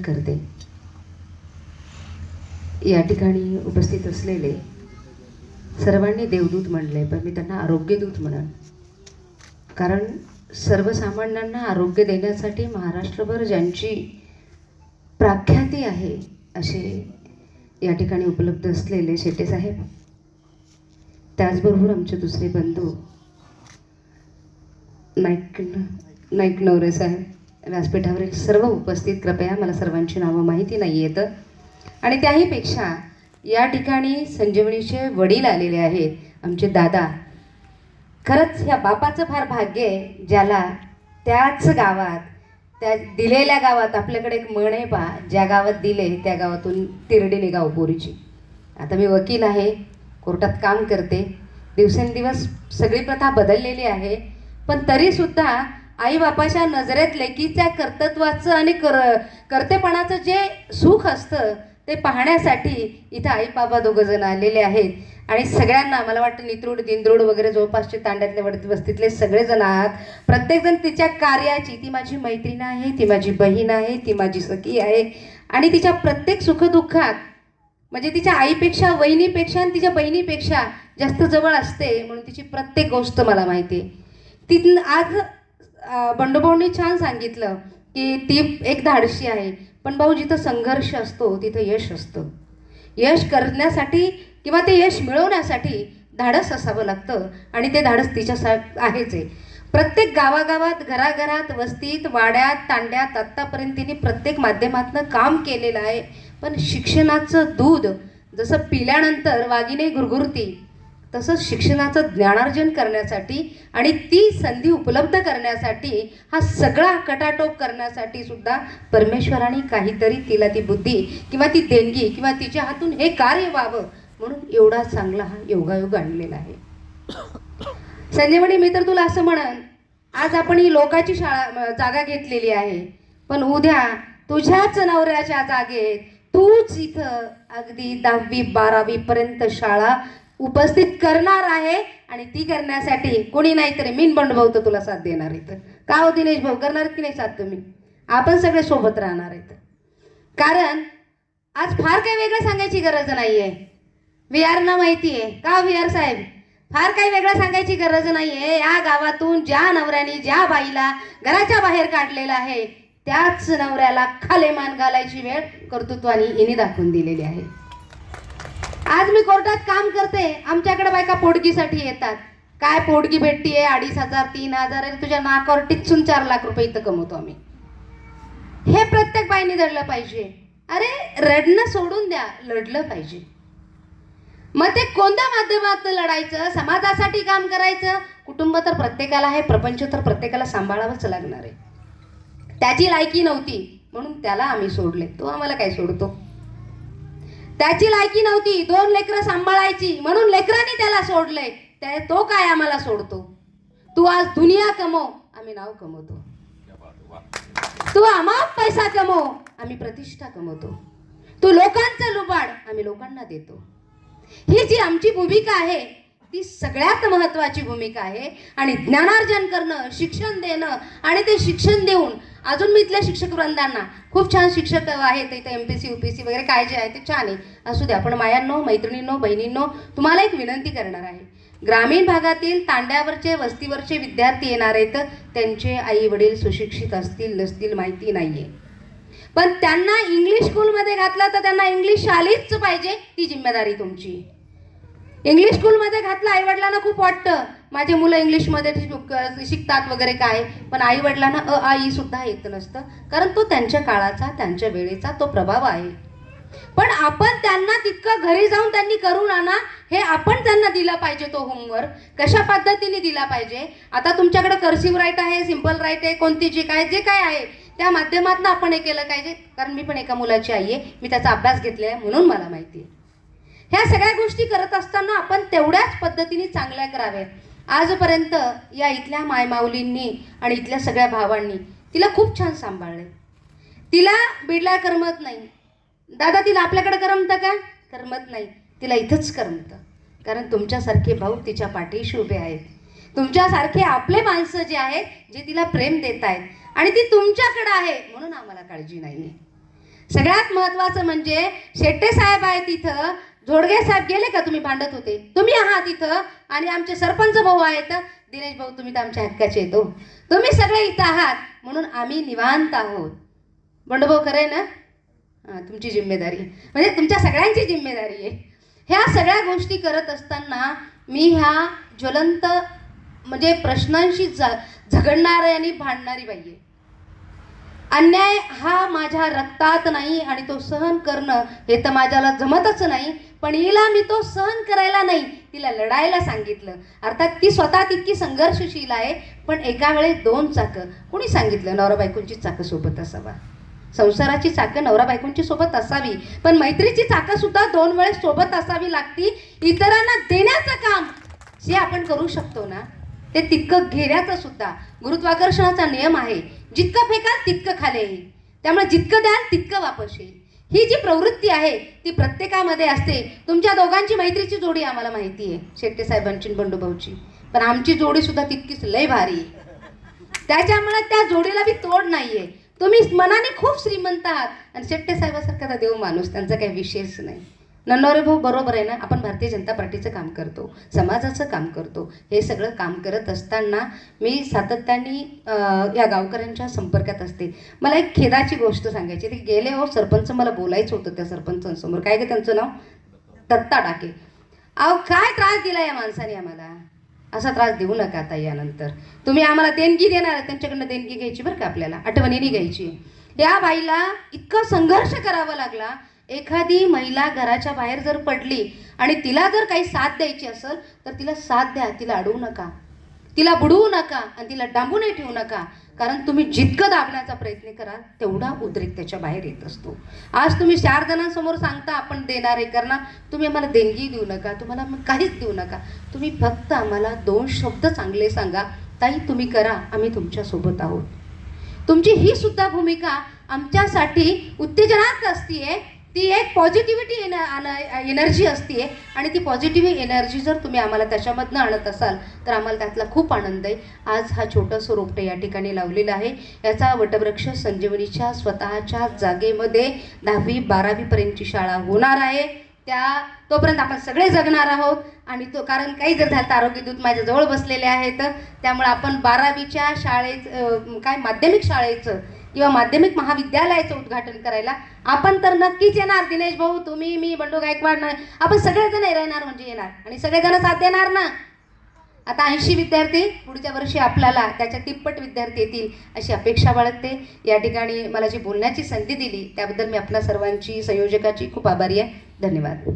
करते. या ठिकाणी उपस्थित असलेले सर्वांनी देवदूत म्हणले पण मी त्यांना आरोग्यदूत म्हणन. कारण सर्वसामान्यांना आरोग्य देण्यासाठी महाराष्ट्रभर ज्यांची प्राख्याती आहे असे या ठिकाणी उपलब्ध असलेले शेटे साहेब. त्याचबरोबर आमचे दुसरे बंधू नाईक नाईक नवरे साहेब. व्यासपीठावरील सर्व उपस्थित कृपया मला सर्वांची नावं माहिती नाही येतं. आणि त्याहीपेक्षा या ठिकाणी संजीवनीचे वडील आलेले आहेत आमचे दादा. खरंच ह्या बापाचं फार भाग्य आहे ज्याला त्याच गावात त्या दिलेल्या गावात आपल्याकडे एक म्हण आहे पा ज्या गावात दिले त्या गावातून तिरडी निघाव पोरीची. आता मी वकील आहे कोर्टात काम करते. दिवसेंदिवस सगळी प्रथा बदललेली आहे पण तरीसुद्धा आईबापाच्या नजरेत लेकीच्या कर्तत्वाचं आणि कर कर्तेपणाचं जे सुख असतं ते पाहण्यासाठी इथं आई बाबा दोघं जण आलेले आहेत. आणि सगळ्यांना मला वाटतं नित्रूड दिंद्रूड वगैरे जवळपासचे तांड्यातले वडती वस्तीतले सगळेजण आहात. प्रत्येकजण तिच्या कार्याची ती माझी मैत्रीण आहे ती माझी बहीण आहे ती माझी सखी आहे. आणि तिच्या प्रत्येक सुखदुःखात म्हणजे तिच्या आईपेक्षा वहिनीपेक्षा आणि तिच्या बहिणीपेक्षा जास्त जवळ असते म्हणून तिची प्रत्येक गोष्ट मला माहिती आहे. ती आज अं, छान सांगितलं की ती एक धाडशी आहे पण भाऊ जिथं संघर्ष असतो तिथं यश असतं. यश करण्यासाठी किंवा ते यश मिळवण्यासाठी धाडस असावं लागतं आणि ते धाडस तिच्या आहेच आहे. प्रत्येक गावागावात घराघरात वस्तीत वाड्यात तांड्यात आत्तापर्यंत तिने प्रत्येक माध्यमातनं काम केलेलं आहे. पण शिक्षणाचं दूध जसं पिल्यानंतर वाघिने गुरगुरती तसंच शिक्षणाचं ज्ञानार्जन करण्यासाठी आणि ती संधी उपलब्ध करण्यासाठी हा सगळा कटाटोप करण्यासाठी सुद्धा परमेश्वराने काहीतरी तिला ती बुद्धी किंवा ती देणगी किंवा तिच्या हातून हे कार्य व्हावं म्हणून एवढा चांगला हा योगायोग आणलेला आहे. संजीवनी मी तर तुला असं म्हणन आज आपण ही लोकाची शाळा जागा घेतलेली आहे पण उद्या तुझ्याच नवऱ्याच्या जागेत तूच इथं अगदी दहावी बारावी पर्यंत शाळा उपस्थित करणार आहे आणि ती करण्यासाठी कोणी नाही तरी मीन बंडभाऊ तर तुला साथ देणार इथं. का हो दिनेश भाऊ? करणार की नाही साथ तुम्ही? आपण सगळे सोबत राहणार आहेत कारण आज फार काही वेगळं सांगायची गरज नाही आहे व्ही आरना माहिती आहे का हो व्ही आर साहेब? फार काही वेगळं सांगायची गरज नाही आहे या गावातून ज्या नवऱ्याने ज्या बाईला घराच्या बाहेर काढलेलं आहे त्याच नवऱ्याला खाले मान घालायची वेळ कर्तृत्वाने हिने दाखवून दिलेली आहे. आज मी कोर्टात काम करते. आमच्याकडे बायका पोटगीसाठी येतात. काय पोडगी भेटतीये? अडीच हजार तीन हजार आणि तुझ्या नाकावर टिचून चार लाख रुपये इथं कमवतो आम्ही. हे प्रत्येक बाईने धरलं पाहिजे. अरे रडणं सोडून द्या. लढलं पाहिजे. मग ते कोणत्या माध्यमातून लढायचं? समाजासाठी काम करायचं? कुटुंब तर प्रत्येकाला आहे. प्रपंच तर प्रत्येकाला सांभाळावंच लागणार आहे. त्याची लायकी नव्हती. म्हणून त्याला आम्ही सोडले. तो आम्हाला काय सोडतो? त्याची लायकी नव्हती. दोन लेकरं सांभाळायची. म्हणून लेकरांनी त्याला सोडले त्या तो काय आम्हाला सोडतो? तू आज दुनिया कमव आम्ही नाव कमवतो. तू आम्हा पैसा कमव आम्ही प्रतिष्ठा कमवतो. तू लोकांचं लुबाड आम्ही लोकांना देतो. ही जी आमची भूमिका आहे ती सगळ्यात महत्त्वाची भूमिका आहे. आणि ज्ञानार्जन करणं शिक्षण देणं आणि ते शिक्षण देऊन अजून मी इथल्या शिक्षक वृंदांना खूप छान शिक्षक आहेत इथे M P C U P C वगैरे काय जे आहे ते छान आहे. असू द्या पण मायांनो मैत्रिणींनो बहिणींनो तुम्हाला एक विनंती करणार आहे. ग्रामीण भागातील तांड्यावरचे वस्तीवरचे विद्यार्थी येणार आहेत त्यांचे आई वडील सुशिक्षित असतील नसतील माहिती नाही आहे पण त्यांना इंग्लिश स्कूलमध्ये घातलं तर त्यांना इंग्लिश आलीच पाहिजे ती जिम्मेदारी तुमची. इंग्लिश स्कूलमध्ये घातलं आईवडिलांना खूप वाटतं. माझे मुलं इंग्लिशमध्ये शिकतात वगैरे काय पण आईवडिलांना अ आ ई सुद्धा येत नसतं. कारण तो त्यांच्या काळाचा त्यांच्या वेळेचा तो प्रभाव आहे. पण आपण त्यांना तितकं घरी जाऊन त्यांनी करून आणा हे आपण त्यांना दिला पाहिजे तो होमवर्क कशा पद्धतीने दिला पाहिजे? आता तुमच्याकडे कर्सिव्ह राईट आहे सिंपल राईट आहे कोणती जी काय जे काय आहे त्या माध्यमातून आपण हे केलं पाहिजे. कारण मी पण एका मुलाची आई आहे मी त्याचा अभ्यास घेतलेला आहे म्हणून मला माहिती आहे. ह्या सगळ्या गोष्टी करत असताना आपण तेवढ्याच पद्धतीने चांगल्या कराव्यात. आजपर्यंत या इथल्या मायमाऊलींनी आणि इथल्या सगळ्या भावांनी तिला खूप छान सांभाळले. तिला बिडला करमत नाही. दादा तिला आपल्याकडे करमतं का? करमत नाही. तिला इथंच करमतं. कारण तुमच्यासारखे भाऊ तिच्या पाठीशी उभे आहेत. तुमच्यासारखे आपले माणसं जे आहेत जे तिला प्रेम देत आहेत आणि ती तुमच्याकडं आहे म्हणून आम्हाला काळजी नाही आहे सगळ्यात महत्वाचं म्हणजे शेट्टे साहेब आहेत तिथं जोडगे साहेब गेले का तुम्ही भांडत होते? तुम्ही आहात इथं आणि आमचे सरपंच भाऊ आहेत. दिनेश भाऊ तुम्ही तर आमच्या हक्काचे येतो हो. तुम्ही सगळे इथं आहात म्हणून आम्ही निवांत आहोत. बंडभाऊ खरं ना? हां तुमची जिम्मेदारी. आहे. म्हणजे तुमच्या सगळ्यांची जिम्मेदारी आहे. ह्या सगळ्या गोष्टी करत असताना मी ह्या ज्वलंत म्हणजे प्रश्नांशी झ झगडणारी आणि भांडणारी बाई आहे. अन्याय हा माझ्या रक्तात नाही आणि तो सहन करणं हे तर माझ्याला जमतच नाही पण हिला मी तो सहन करायला नाही तिला लढायला सांगितलं. अर्थात ती स्वतः तितकी संघर्षशील आहे पण एका वेळेस दोन चाकं. कुणी सांगितलं नवरा बायकोंची चाकं सोबत असावा? संसाराची चाकं नवरा बायकोंची सोबत असावी पण मैत्रीची चाकं सुद्धा दोन वेळेस सोबत असावी लागती इतरांना देण्याचं काम जे आपण करू शकतो ना? ते तितकं घेण्याचं सुद्धा गुरुत्वाकर्षणाचा नियम आहे. जितकं फेकाल तितकं खाली येईल त्यामुळे जितकं द्याल तितकं वापस येईल. ही जी प्रवृत्ती आहे ती प्रत्येकामध्ये असते. तुमच्या दोघांची मैत्रीची जोडी आम्हाला माहिती आहे शेट्टे साहेबांची बंडूभाऊची पण आमची जोडी सुद्धा तितकीच लय भारी आहे. त्याच्यामुळे त्या जोडीला बी तोड नाहीये. तुम्ही मनाने खूप श्रीमंत आहात. आणि शेट्टे साहेबासारखा तर देव माणूस त्यांचा काही विशेष नाही. नन्नवरे भाऊ बरोबर आहे ना आपण भारतीय जनता पार्टीचं काम करतो समाजाचं काम करतो हे सगळं काम करत असताना मी सातत्याने या गावकऱ्यांच्या संपर्कात असते. मला एक खेदाची गोष्ट सांगायची ते गेले हो सरपंच मला बोलायचं होतं त्या सरपंचांसमोर. काय का त्यांचं नाव? दत्ता डाके. अहो काय त्रास दिला या माणसाने आम्हाला? असा त्रास देऊ नका आता यानंतर. तुम्ही आम्हाला देणगी देणार त्यांच्याकडनं देणगी घ्यायची बरं का आपल्याला? आठवणीने घ्यायची. या बाईला इतका संघर्ष करावा लागला एखादी महिला घराच्या बाहेर जर पडली आणि तिला जर काही साथ द्यायची असेल तर तिला साथ द्या तिला अडवू नका. तिला बुडवू नका आणि तिला डांबूनही ठेवू नका. कारण तुम्ही जितकं दाबण्याचा प्रयत्न कराल तेवढा उद्रेक त्याच्या बाहेर येत असतो. आज तुम्ही चार जणांसमोर सांगता आपण देणार आहे. करणार तुम्ही आम्हाला देणगी देऊ नका तुम्हाला मग काहीच देऊ नका. तुम्ही फक्त आम्हाला दोन शब्द चांगले सांगा ताई तुम्ही करा आम्ही तुमच्यासोबत आहोत. तुमची ही सुद्धा भूमिका आमच्यासाठी उत्तेजनात असतीये. ती एक पॉझिटिव्हिटी एन एनर्जी असते आणि ती पॉझिटिव्ह एनर्जी जर तुम्ही आम्हाला त्याच्यामधनं आणत असाल तर आम्हाला त्यातला खूप आनंद आहे. आज हा छोटंसं रोपटं या ठिकाणी लावलेलं आहे. याचा वटवृक्ष संजीवनीच्या स्वतःच्या जागेमध्ये दहावी बारावीपर्यंतची शाळा होणार आहे. त्या तोपर्यंत आपण सगळे जगणार आहोत. आणि तो कारण काही जर झालं तर आरोग्य दूत माझ्या जवळ बसलेले आहेत. त्यामुळे आपण बारावीच्या शाळेचं काय माध्यमिक शाळेचं किंवा माध्यमिक महाविद्यालयाचं उद्घाटन करायला आपण तर नक्कीच येणार. दिनेश भाऊ तुम्ही मी बंडू गायकवाड ना आपण सगळेजण येणार म्हणजे येणार. आणि सगळेजण साथ देणार ना? आता ऐंशी विद्यार्थी पुढच्या वर्षी आपल्याला त्याच्या तिप्पट विद्यार्थी येतील अशी अपेक्षा बाळगते. या ठिकाणी मला जी बोलण्याची संधी दिली त्याबद्दल मी आपल्या सर्वांची संयोजकाची खूप आभारी आहे. धन्यवाद.